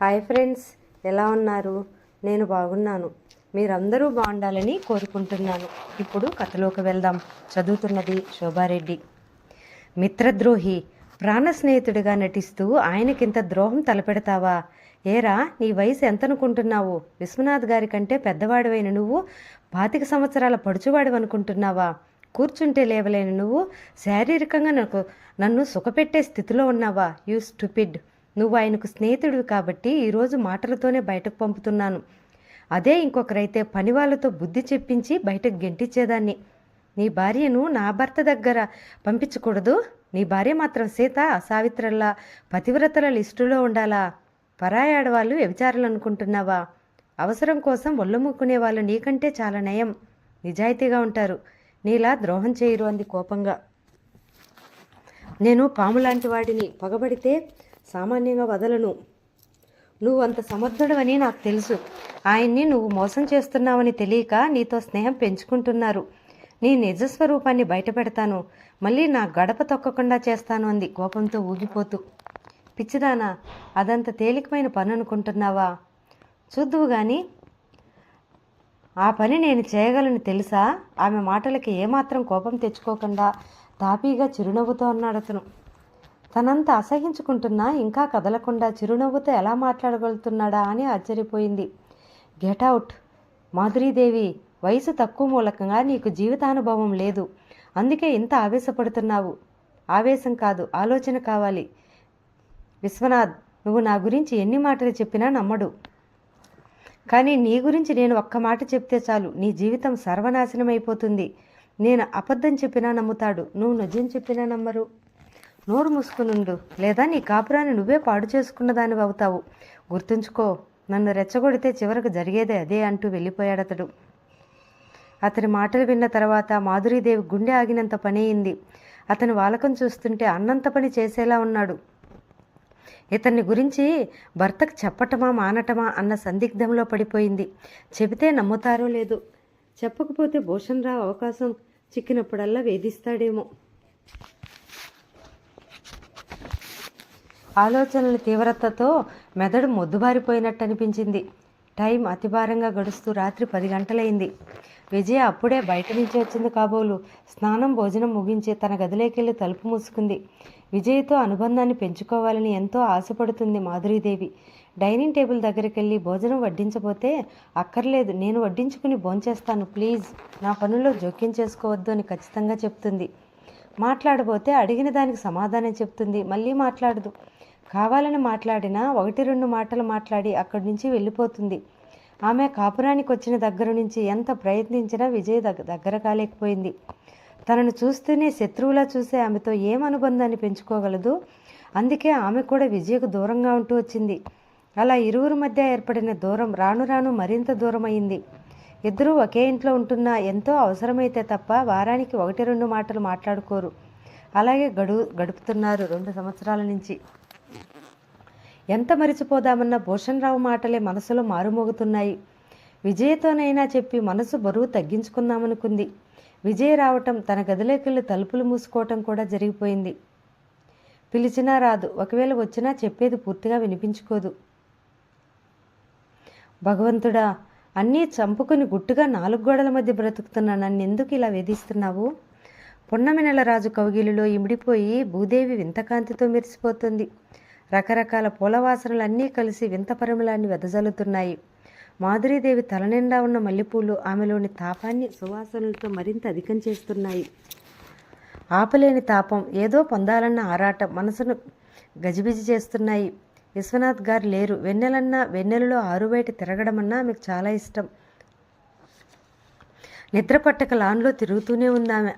Hi friends ఎలా ఉన్నారు? నేను బాగున్నాను. మీరందరూ బాగుండాలని కోరుకుంటున్నాను. ఇప్పుడు కథలోకి వెళ్దాం. చదువుతున్నది శోభారెడ్డి. మిత్రద్రోహి ప్రాణ స్నేహితుడిగా నటిస్తూ ఆయనకింత ద్రోహం తలపెడతావా? ఏరా నీ వయసు ఎంతనుకుంటున్నావు? విశ్వనాథ్ గారి కంటే పెద్దవాడివైన నువ్వు పాతిక సంవత్సరాల పడుచువాడివి అనుకుంటున్నావా కూర్చుంటే లేవలేని నువ్వు శారీరకంగా నాకు నన్ను సుఖపెట్టే స్థితిలో ఉన్నావా? You stupid. నువ్వు ఆయనకు స్నేహితుడివి కాబట్టి ఈరోజు మాటలతోనే బయటకు పంపుతున్నాను. అదే ఇంకొకరైతే పని వాళ్ళతో బుద్ధి చెప్పించి బయటకు గెంటించేదాన్ని నీ భార్యను నా భర్త దగ్గర పంపించకూడదు. నీ భార్య మాత్రం సీత సావిత్రల్లా పతివ్రతల లిస్టులో ఉండాలా? పరాయి ఆడవాళ్ళు వ్యభిచారులు అనుకుంటున్నావా అవసరం కోసం ఒళ్ళముక్కునే వాళ్ళు నీకంటే చాలా నయం. నిజాయితీగా ఉంటారు. నీలా ద్రోహం చేయరు అంది కోపంగా. నేను పాము లాంటి వాడిని. పగబడితే సామాన్యంగా వదలను. నువ్వు అంత సమర్థుడవని నాకు తెలుసు. ఆయన్ని నువ్వు మోసం చేస్తున్నావని తెలియక నీతో స్నేహం పెంచుకుంటున్నారు. నీ నిజస్వరూపాన్ని బయటపెడతాను. మళ్ళీ నా గడప తొక్కకుండా చేస్తాను అంది కోపంతో ఊగిపోతూ. పిచ్చిదానా అదంత తేలికమైన పని అనుకుంటున్నావా? చూద్దువు కానీ ఆ పని నేను చేయగలను తెలుసా? ఆమె మాటలకి ఏమాత్రం కోపం తెచ్చుకోకుండా తాపీగా చిరునవ్వుతో అన్నాడు అతను తనంత అసహించుకుంటున్నా ఇంకా కదలకుండా చిరునవ్వుతో ఎలా మాట్లాడగలుగుతున్నాడా అని ఆశ్చర్యపోయింది. Get out. మాధురీదేవి వయసు తక్కువ మూలకంగా నీకు జీవితానుభవం లేదు. అందుకే ఇంత ఆవేశపడుతున్నావు. ఆవేశం కాదు ఆలోచన కావాలి. విశ్వనాథ్ నువ్వు నా గురించి ఎన్ని మాటలు చెప్పినా నమ్మడు. కానీ నీ గురించి నేను ఒక్క మాట చెప్తే చాలు. నీ జీవితం సర్వనాశనం అయిపోతుంది నేను అబద్ధం చెప్పినా నమ్ముతాడు. నువ్వు నిజం చెప్పినా నమ్మరు. నోరు మూసుకునుండు. లేదా నీ కాపురాన్ని నువ్వే పాడు చేసుకున్న దానివి అవుతావు. గుర్తుంచుకో నన్ను రెచ్చగొడితే చివరకు జరిగేదే అదే అంటూ వెళ్ళిపోయాడతడు. అతని మాటలు విన్న తర్వాత మాధురీదేవి గుండె ఆగినంత పని అయింది. అతని వాలకం చూస్తుంటే అన్నంత పని చేసేలా ఉన్నాడు. ఇతన్ని గురించి భర్తకు చెప్పటమా మానటమా అన్న సందిగ్ధంలో పడిపోయింది. చెబితే నమ్ముతారో లేదు. చెప్పకపోతే భూషణ్ రావు అవకాశం చిక్కినప్పుడల్లా వేధిస్తాడేమో. ఆలోచనల తీవ్రతతో మెదడు మొద్దుబారిపోయినట్టు అనిపించింది టైం అతిభారంగా గడుస్తూ రాత్రి పది గంటలైంది. విజయ అప్పుడే బయట నుంచి వచ్చింది కాబోలు. స్నానం భోజనం ముగించి తన గదిలోకెళ్ళి తలుపు మూసుకుంది. విజయ్తో అనుబంధాన్ని పెంచుకోవాలని ఎంతో ఆశపడుతుంది మాధురీదేవి. డైనింగ్ టేబుల్ దగ్గరికి వెళ్ళి భోజనం వడ్డించబోతే అక్కర్లేదు నేను వడ్డించుకుని భోంచేస్తాను ప్లీజ్. నా పనుల్లో జోక్యం చేసుకోవద్దు అని ఖచ్చితంగా చెప్తుంది. మాట్లాడబోతే అడిగిన దానికి సమాధానం చెప్తుంది. మళ్ళీ మాట్లాడదు. కావాలని మాట్లాడినా ఒకటి రెండు మాటలు మాట్లాడి అక్కడి నుంచి వెళ్ళిపోతుంది. ఆమె కాపురానికి వచ్చిన దగ్గర నుంచి ఎంత ప్రయత్నించినా విజయ్ దగ్గ దగ్గర కాలేకపోయింది. తనను చూస్తేనే శత్రువులా చూసే ఆమెతో ఏం అనుబంధాన్ని పెంచుకోగలదు? అందుకే ఆమె కూడా విజయకు దూరంగా ఉంటూ వచ్చింది. అలా ఇరువురు మధ్య ఏర్పడిన దూరం రాను రాను మరింత దూరం అయింది ఇద్దరూ ఒకే ఇంట్లో ఉంటున్నా ఎంతో అవసరమైతే తప్ప వారానికి ఒకటి రెండు మాటలు మాట్లాడుకోరు. అలాగే గడు గడుపుతున్నారు రెండు సంవత్సరాల నుంచి. ఎంత మరిచిపోదామన్న భూషణరావు మాటలే మనసులో మారుమోగుతున్నాయి. విజయతోనైనా చెప్పి మనసు బరువు తగ్గించుకుందామనుకుంది. విజయ్ రావటం తన గదిలోకెళ్ళి తలుపులు మూసుకోవటం కూడా జరిగిపోయింది. పిలిచినా రాదు. ఒకవేళ వచ్చినా చెప్పేది పూర్తిగా వినిపించుకోదు. భగవంతుడా అన్నీ చంపుకుని గుట్టుగా నాలుగు గోడల మధ్య బ్రతుకుతున్నా నన్ను ఎందుకు ఇలా వేధిస్తున్నావు? పున్నమి నెల రాజు కౌగిలిలో ఇమిడిపోయి భూదేవి వింతకాంతితో మెరిసిపోతుంది. రకరకాల పూలవాసనలన్నీ కలిసి వింత పరిమళాన్ని వెదజల్లుతున్నాయి. మాధురీదేవి తలనిండా ఉన్న మల్లెపూలు ఆమెలోని తాపాన్ని సువాసనలతో మరింత అధికం చేస్తున్నాయి. ఆపలేని తాపం ఏదో పొందాలన్న ఆరాటం మనసును గజిబిజి చేస్తున్నాయి. విశ్వనాథ్ గారు లేరు. వెన్నెలన్నా వెన్నెలలో ఆరుబయట తిరగడమన్నా ఆమెకు చాలా ఇష్టం. నిద్ర పట్టక లాన్లో తిరుగుతూనే ఉంది ఆమె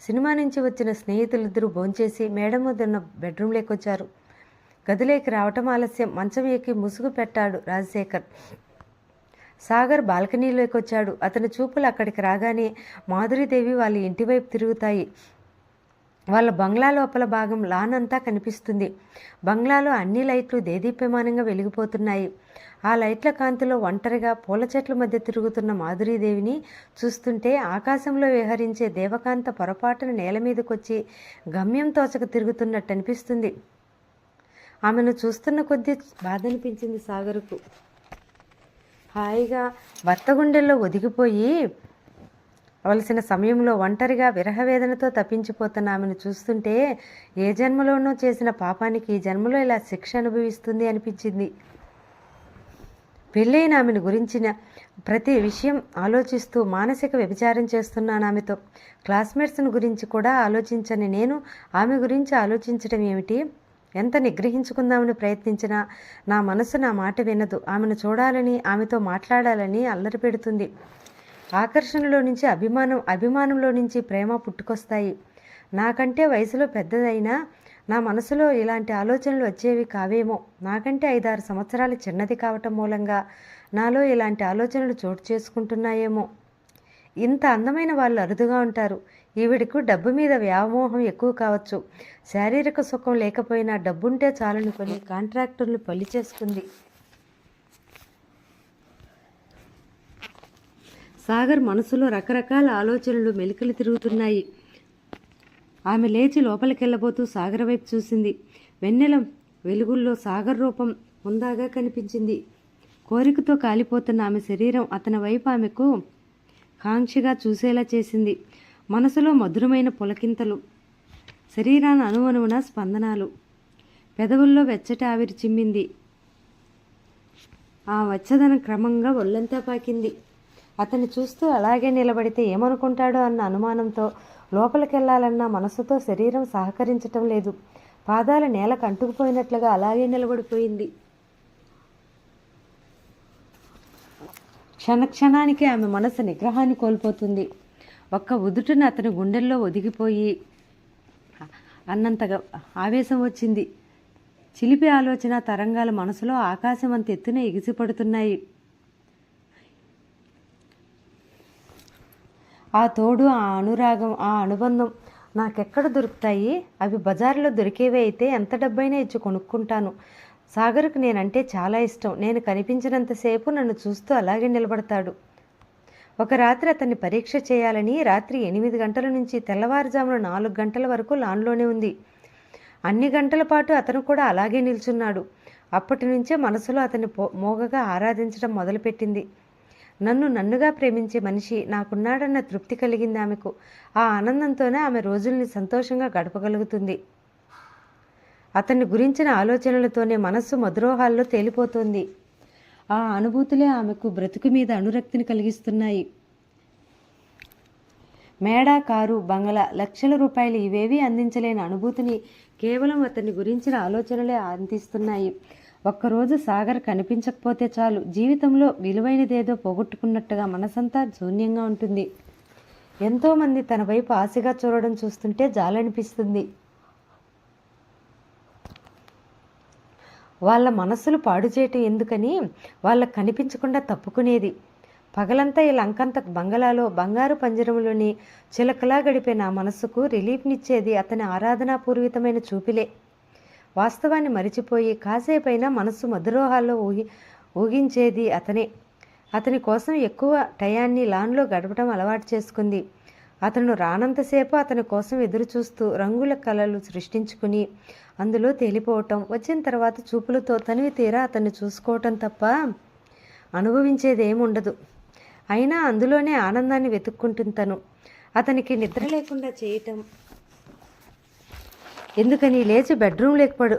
సినిమా నుంచి వచ్చిన స్నేహితులిద్దరూ భోంచేసి మేడం వద్దున్న బెడ్రూమ్లోకి వచ్చారు గదిలోకి రావటం ఆలస్యం. మంచం ఎక్కి ముసుగు పెట్టాడు రాజశేఖర్. సాగర్ బాల్కనీలోకి వచ్చాడు. అతని చూపులు అక్కడికి రాగానే మాధురీదేవి వాళ్ళ ఇంటివైపు తిరుగుతాయి. వాళ్ళ బంగ్లా లోపల భాగం లాన్ అంతా కనిపిస్తుంది. బంగ్లాలో అన్ని లైట్లు దేదీప్యమానంగా వెలిగిపోతున్నాయి. ఆ లైట్ల కాంతిలో ఒంటరిగా పూల చెట్ల మధ్య తిరుగుతున్న మాధురీదేవిని చూస్తుంటే ఆకాశంలో విహరించే దేవకాంత పొరపాటున నేల మీదకొచ్చి గమ్యం తోచక తిరుగుతున్నట్టు అనిపిస్తుంది ఆమెను చూస్తున్న కొద్దీ బాధ అనిపించింది సాగర్కు. హాయిగా భర్త గుండెల్లో ఒదిగిపోయి అవలసిన సమయంలో ఒంటరిగా విరహవేదనతో తప్పించిపోతున్న ఆమెను చూస్తుంటే ఏ జన్మలోనూ చేసిన పాపానికి ఈ జన్మలో ఇలా శిక్ష అనుభవిస్తుంది అనిపించింది. పెళ్ళైన ఆమెను గురించిన ప్రతి విషయం ఆలోచిస్తూ మానసిక వ్యభిచారం చేస్తున్నాను ఆమెతో. క్లాస్మేట్స్ని గురించి కూడా ఆలోచించని నేను ఆమె గురించి ఆలోచించడం ఏమిటి? ఎంత నిగ్రహించుకుందామని ప్రయత్నించినా నా మనసు నా మాట వినదు. ఆమెను చూడాలని ఆమెతో మాట్లాడాలని అల్లరి పెడుతుంది. ఆకర్షణలో నుంచి అభిమానం అభిమానంలో నుంచి ప్రేమ పుట్టుకొస్తాయి. నాకంటే వయసులో పెద్దదైనా నా మనసులో ఇలాంటి ఆలోచనలు వచ్చేవి కావేమో. నాకంటే ఐదారు సంవత్సరాలు చిన్నది కావటం మూలంగా నాలో ఇలాంటి ఆలోచనలు చోటు చేసుకుంటున్నాయేమో. ఇంత అందమైన వాళ్ళు అరుదుగా ఉంటారు. ఈవిడకు డబ్బు మీద వ్యామోహం ఎక్కువ కావచ్చు. శారీరక సుఖం లేకపోయినా డబ్బుంటే చాలనుకొని కాంట్రాక్టర్లు పల్లి చేసుకుంది సాగర్ మనసులో రకరకాల ఆలోచనలు మెలికలు తిరుగుతున్నాయి. ఆమె లేచి లోపలికెళ్ళబోతూ సాగర్ వైపు చూసింది. వెన్నెల వెలుగుల్లో సాగర్ రూపం ఉందాగా కనిపించింది. కోరికతో కాలిపోతున్న ఆమె శరీరం అతని వైపు ఆమెకు కాంక్షగా చూసేలా చేసింది. మనసులో మధురమైన పులకింతలు శరీరాన్ని అణువణువున స్పందనాలు పెదవుల్లో వెచ్చటి ఆవిరి చిమ్మింది. ఆ వెచ్చదనం క్రమంగా ఒళ్ళంతా పాకింది. అతన్ని చూస్తూ అలాగే నిలబడితే ఏమనుకుంటాడో అన్న అనుమానంతో లోపలికెళ్ళాలన్న మనసుతో శరీరం సహకరించటం లేదు. పాదాల నేల కంటుకుపోయినట్లుగా అలాగే నిలబడిపోయింది. క్షణక్షణానికి ఆమె మనసు నిగ్రహాన్ని కోల్పోతుంది. ఒక్క ఉదుటను అతని గుండెల్లో ఒదిగిపోయి అన్నంతగా ఆవేశం వచ్చింది. చిలిపి ఆలోచన తరంగాల మనసులో ఆకాశం అంత ఎత్తున ఎగిసిపడుతున్నాయి. ఆ తోడు ఆ అనురాగం ఆ అనుబంధం నాకెక్కడ దొరుకుతాయి? అవి బజార్లో దొరికేవే అయితే ఎంత డబ్బైనా ఇచ్చి కొనుక్కుంటాను. సాగర్కు నేనంటే చాలా ఇష్టం. నేను కనిపించినంతసేపు నన్ను చూస్తూ అలాగే నిలబడతాడు. ఒక రాత్రి అతన్ని పరీక్ష చేయాలని రాత్రి ఎనిమిది గంటల నుంచి తెల్లవారుజామున నాలుగు గంటల వరకు లాన్లోనే ఉంది. అన్ని గంటల పాటు అతను కూడా అలాగే నిల్చున్నాడు. అప్పటి నుంచే మనసులో అతన్ని మోగగా ఆరాధించడం మొదలుపెట్టింది. నన్ను నన్నుగా ప్రేమించే మనిషి నాకున్నాడన్న తృప్తి కలిగింది ఆమెకు. ఆ ఆనందంతోనే ఆమె రోజుల్ని సంతోషంగా గడపగలుగుతుంది. అతన్ని గురించిన ఆలోచనలతోనే మనస్సు మధురోహాల్లో తేలిపోతుంది. ఆ అనుభూతులే ఆమెకు బ్రతుకు మీద అనురక్తిని కలిగిస్తున్నాయి. మేడ కారు బంగళా లక్షల రూపాయలు ఇవేవీ అందించలేని అనుభూతిని కేవలం అతని గురించిన ఆలోచనలే అందిస్తున్నాయి. ఒక్కరోజు సాగర్ కనిపించకపోతే చాలు జీవితంలో విలువైనదేదో పోగొట్టుకున్నట్టుగా మనసంతా శూన్యంగా ఉంటుంది. ఎంతోమంది తన వైపు ఆశగా చూడడం చూస్తుంటే జాలనిపిస్తుంది. వాళ్ళ మనసులు పాడు చేయటం ఎందుకని వాళ్ళకు కనిపించకుండా తప్పుకునేది. పగలంతా ఈ లంకంత బంగళాలో బంగారు పంజరంలోని చిలకలా గడిపే నా మనస్సుకు రిలీఫ్నిచ్చేది అతని ఆరాధనాపూర్వితమైన చూపిలే. వాస్తవాన్ని మరిచిపోయి కాసేపైనా మనస్సు మధురోహాల్లో ఊగి ఊహించేది అతనే. అతని కోసం ఎక్కువ టయాన్ని లాన్లో గడపడం అలవాటు చేసుకుంది. అతను రానంతసేపు అతని కోసం ఎదురు చూస్తూ రంగుల కళలు సృష్టించుకుని అందులో తేలిపోవటం వచ్చిన తర్వాత చూపులతో తనివి తీరా అతన్ని చూసుకోవటం తప్ప అనుభవించేదేముండదు. అయినా అందులోనే ఆనందాన్ని వెతుక్కుంటుంది తను. అతనికి నిద్ర లేకుండా చేయటం ఎందుకని? లేచి బెడ్రూమ్ లేక పడు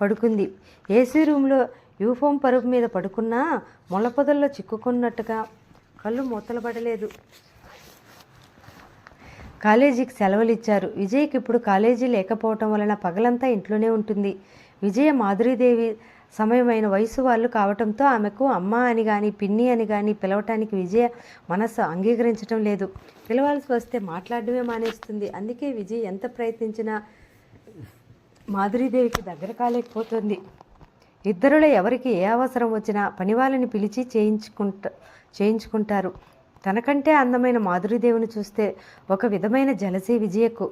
పడుకుంది. ఏసీ రూమ్లో యూఫోమ్ పరుపు మీద పడుకున్నా మొలపొదల్లో చిక్కుకున్నట్టుగా కళ్ళు మూతలు పడలేదు కాలేజీకి సెలవులు ఇచ్చారు విజయ్కి ఇప్పుడు కాలేజీ లేకపోవటం వలన పగలంతా ఇంట్లోనే ఉంటుంది. విజయ మాధురీదేవి సమయమైన వయసు వాళ్ళు కావటంతో ఆమెకు అమ్మ అని కానీ పిన్ని అని కానీ పిలవటానికి విజయ మనసు అంగీకరించడం లేదు. పిలవాల్సి వస్తే మాట్లాడడమే మానేస్తుంది. అందుకే విజయ్ ఎంత ప్రయత్నించినా మాధురీదేవికి దగ్గర కాలేకపోతుంది. ఇద్దరులో ఎవరికి ఏ అవసరం వచ్చినా పనివాళ్ళని పిలిచి చేయించుకుంట చేయించుకుంటారు. తనకంటే అందమైన మాధురీదేవిని చూస్తే ఒక విధమైన జలసీ విజయకు.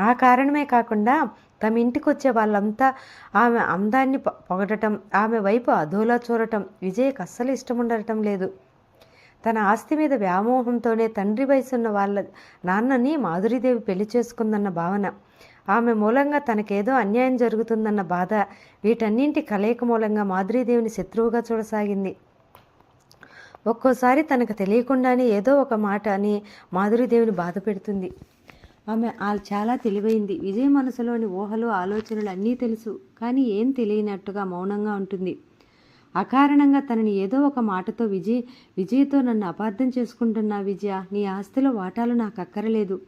ఆ కారణమే కాకుండా తమ ఇంటికి వచ్చే వాళ్ళంతా ఆమె అందాన్ని పొగడటం ఆమె వైపు అధోలా చూడటం విజయ్కి అస్సలు ఇష్టం ఉండటం లేదు. తన ఆస్తి మీద వ్యామోహంతోనే తండ్రి వయసున్న వాళ్ళ నాన్నని మాధురీదేవి పెళ్ళి చేసుకుందన్న భావన. ఆమె మూలంగా తనకేదో అన్యాయం జరుగుతుందన్న బాధ వీటన్నింటి కలయిక మూలంగా మాధురీదేవిని శత్రువుగా చూడసాగింది. ఒక్కోసారి తనకు తెలియకుండానే ఏదో ఒక మాట అని మాధురీదేవిని బాధ పెడుతుంది. ఆమె చాలా తెలివైంది. విజయ్ మనసులోని ఊహలు ఆలోచనలు అన్నీ తెలుసు కానీ ఏం తెలియనట్టుగా మౌనంగా ఉంటుంది. అకారణంగా తనని ఏదో ఒక మాటతో విజయ్ విజయ్తో నన్ను అపార్థం చేసుకుంటున్నా విజయ నీ ఆస్తిలో వాటాలు నాకు అక్కరలేదు.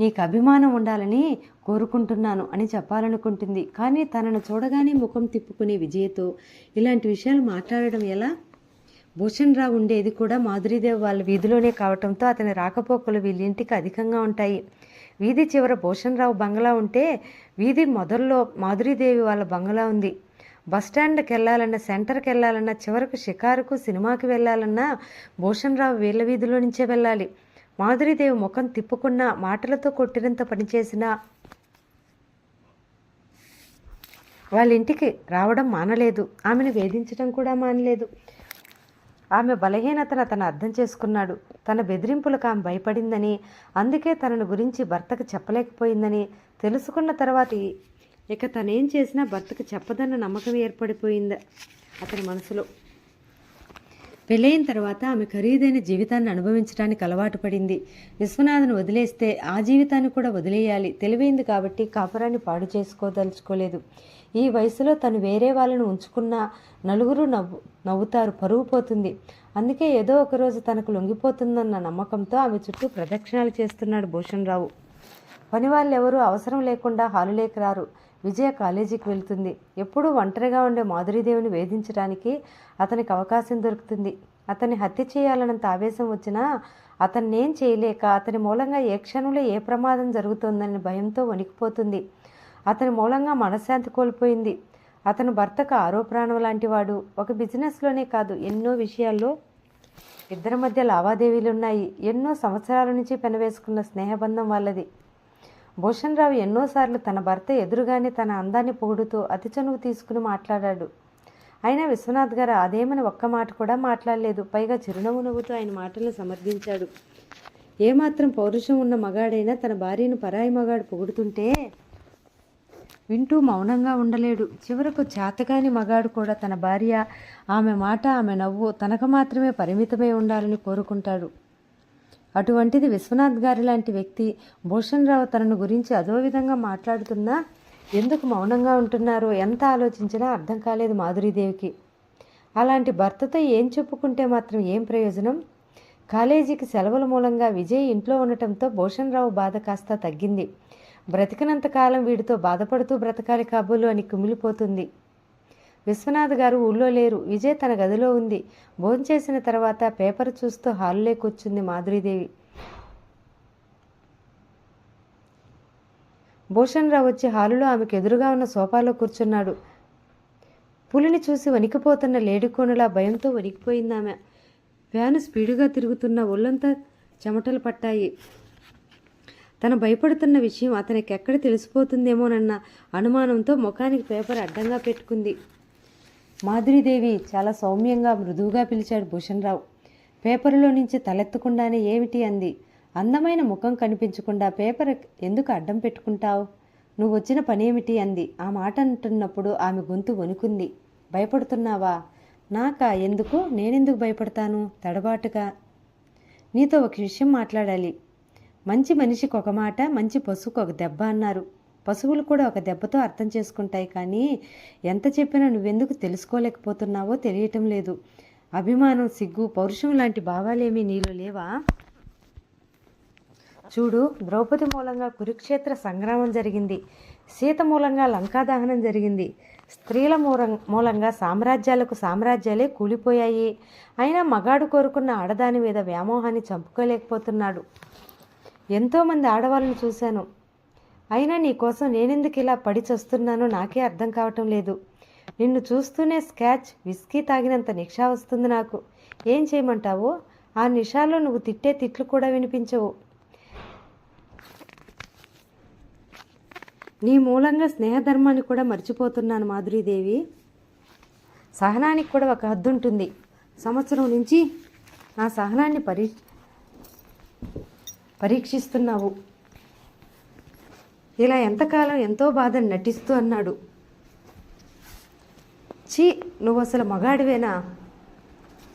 నీకు అభిమానం ఉండాలని కోరుకుంటున్నాను అని చెప్పాలనుకుంటుంది. కానీ తనను చూడగానే ముఖం తిప్పుకునే విజయతో ఇలాంటి విషయాలు మాట్లాడడం ఎలా? భూషణ్ రావు ఉండేది కూడా మాధురీదేవి వాళ్ళ వీధిలోనే కావటంతో అతని రాకపోకలు వీళ్ళింటికి అధికంగా ఉంటాయి. వీధి చివర భూషణ్ రావు బంగ్లా ఉంటే వీధి మొదల్లో మాధురీదేవి వాళ్ళ బంగ్లా ఉంది. బస్ స్టాండ్కి వెళ్ళాలన్నా సెంటర్కి వెళ్ళాలన్నా చివరకు షికారుకు సినిమాకి వెళ్ళాలన్నా భూషణ్ రావు వీళ్ళ వీధిలో నుంచే వెళ్ళాలి. మాధురీదేవి ముఖం తిప్పుకున్నా మాటలతో కొట్టినంత పనిచేసినా వాళ్ళ ఇంటికి రావడం మానలేదు. ఆమెను వేధించడం కూడా మానలేదు. ఆమె బలహీనతను అతను అర్థం చేసుకున్నాడు. తన బెదిరింపులకు ఆమె భయపడిందని అందుకే తనను గురించి భర్తకు చెప్పలేకపోయిందని తెలుసుకున్న తర్వాత ఇక తనేం చేసినా భర్తకు చెప్పదన్న నమ్మకం ఏర్పడిపోయింది అతని మనసులో. పెళ్ళైన తర్వాత ఆమె ఖరీదైన జీవితాన్ని అనుభవించడానికి అలవాటు పడింది. విశ్వనాథను వదిలేస్తే ఆ జీవితాన్ని కూడా వదిలేయాలి. తెలివైంది కాబట్టి కాపురాన్ని పాడు చేసుకోదలుచుకోలేదు. ఈ వయసులో తను వేరే వాళ్ళను ఉంచుకున్న నలుగురు నవ్వు నవ్వుతారు. పరువు పోతుంది. అందుకే ఏదో ఒకరోజు తనకు లొంగిపోతుందన్న నమ్మకంతో ఆమె చుట్టూ ప్రదక్షిణాలు చేస్తున్నాడు భూషణ్ రావు పని వాళ్ళెవరూ అవసరం లేకుండా హాలులేకి రారు. విజయ కాలేజీకి వెళ్తుంది. ఎప్పుడూ ఒంటరిగా ఉండే మాధురీదేవిని వేధించడానికి అతనికి అవకాశం దొరుకుతుంది. అతన్ని హత్య చేయాలన్నంత ఆవేశం వచ్చినా అతన్నేం చేయలేక అతని మూలంగా ఏ క్షణంలో ఏ ప్రమాదం జరుగుతుందనే భయంతో వణికిపోతుంది. అతని మూలంగా మనశ్శాంతి కోల్పోయింది. అతను భర్తకు ఆరో ప్రాణం లాంటివాడు. ఒక బిజినెస్లోనే కాదు ఎన్నో విషయాల్లో ఇద్దరి మధ్య లావాదేవీలు ఉన్నాయి ఎన్నో సంవత్సరాల నుంచి పెనవేసుకున్న స్నేహబంధం వాళ్ళది. భూషణ్ రావు ఎన్నోసార్లు తన భర్త ఎదురుగానే తన అందాన్ని పొగుడుతూ అతి చనువు తీసుకుని మాట్లాడాడు. అయినా విశ్వనాథ్ గారు అదేమని ఒక్క మాట కూడా మాట్లాడలేదు. పైగా చిరునవ్వు నవ్వుతూ ఆయన మాటలను సమర్థించాడు. ఏమాత్రం పౌరుషం ఉన్న మగాడైనా తన భార్యను పరాయి మగాడు పొగుడుతుంటే వింటూ మౌనంగా ఉండలేడు. చివరకు చేతగాని మగాడు కూడా తన భార్య ఆమె మాట ఆమె నవ్వు తనకు మాత్రమే పరిమితమై ఉండాలని కోరుకుంటాడు. అటువంటిది విశ్వనాథ్ గారి లాంటి వ్యక్తి భూషణ్ రావు తనను గురించి అదో విధంగా మాట్లాడుతున్నా ఎందుకు మౌనంగా ఉంటున్నారో ఎంత ఆలోచించినా అర్థం కాలేదు మాధురీదేవికి. అలాంటి భర్తతో ఏం చెప్పుకుంటే మాత్రం ఏం ప్రయోజనం? కాలేజీకి సెలవుల మూలంగా విజయ్ ఇంట్లో ఉండటంతో భూషణ్ రావు బాధ కాస్త తగ్గింది. బ్రతికినంత కాలం వీడితో బాధపడుతూ బ్రతకాలి కాబోలు అని కుమిలిపోతుంది. విశ్వనాథ్ గారు ఊళ్ళో లేరు. విజయ్ తన గదిలో ఉంది. భోంచేసిన తర్వాత పేపర్ చూస్తూ హాల్లో కూర్చుంది మాధురీదేవి. భూషణ్ రావు వచ్చి హాలులో ఆమెకు ఎదురుగా ఉన్న సోఫాలో కూర్చున్నాడు. పులిని చూసి వణికిపోతున్న లేడికోనలా భయంతో వణికిపోయింది ఆమె. ఫ్యాను స్పీడుగా తిరుగుతున్న ఒళ్ళంతా చెమటలు పట్టాయి. తను భయపడుతున్న విషయం అతనికి ఎక్కడ తెలిసిపోతుందేమోనన్న అనుమానంతో ముఖానికి పేపర్ అడ్డంగా పెట్టుకుంది. మాధురీదేవి చాలా సౌమ్యంగా మృదువుగా పిలిచాడు భూషణరావు. పేపరులో పేపర్లో నుంచి తలెత్తకుండానే ఏమిటి అంది. అందమైన ముఖం కనిపించకుండా పేపర్ ఎందుకు అడ్డం పెట్టుకుంటావు? నువ్వు వచ్చిన పనేమిటి అంది. ఆ మాట అంటున్నప్పుడు ఆమె గొంతు వణుకుంది. భయపడుతున్నావా? నాకా? ఎందుకు? నేనెందుకు భయపడతాను? తడబాటుగా. నీతో ఒక విషయం మాట్లాడాలి. మంచి మనిషికి ఒక మాట మంచి పశువుకు ఒక దెబ్బ అన్నారు. పశువులు కూడా ఒక దెబ్బతో అర్థం చేసుకుంటాయి కానీ ఎంత చెప్పినా నువ్వెందుకు తెలుసుకోలేకపోతున్నావో తెలియటం లేదు. అభిమానం సిగ్గు పౌరుషం లాంటి భావాలేమీ నీలో లేవా? చూడు ద్రౌపది మూలంగా కురుక్షేత్ర సంగ్రామం జరిగింది. సీత మూలంగా లంకాదహనం జరిగింది. స్త్రీల మూలం మూలంగా సామ్రాజ్యాలకు సామ్రాజ్యాలే కూలిపోయాయి. అయినా మగాడు కోరుకున్న ఆడదాని మీద వ్యామోహాన్ని చంపుకోలేకపోతున్నాడు. ఎంతోమంది ఆడవాళ్ళని చూశాను. అయినా నీ కోసం నేనెందుకు ఇలా పడి చస్తున్నానో నాకే అర్థం కావటం లేదు. నిన్ను చూస్తూనే స్కాచ్ విస్కీ తాగినంత నిషా వస్తుంది నాకు. ఏం చేయమంటావు? ఆ నిషాలో నువ్వు తిట్టే తిట్లు కూడా వినిపించవు. నీ మూలంగా స్నేహధర్మాన్ని కూడా మర్చిపోతున్నాను మాధురీదేవి. సహనానికి కూడా ఒక హద్దు ఉంటుంది. సంవత్సరం నుంచి నా సహనాన్ని పరీ పరీక్షిస్తున్నావు. ఇలా ఎంతకాలం ఎంతో బాధను నటిస్తూ అన్నాడు. ఛీ నువ్వు అసలు మగాడివేనా?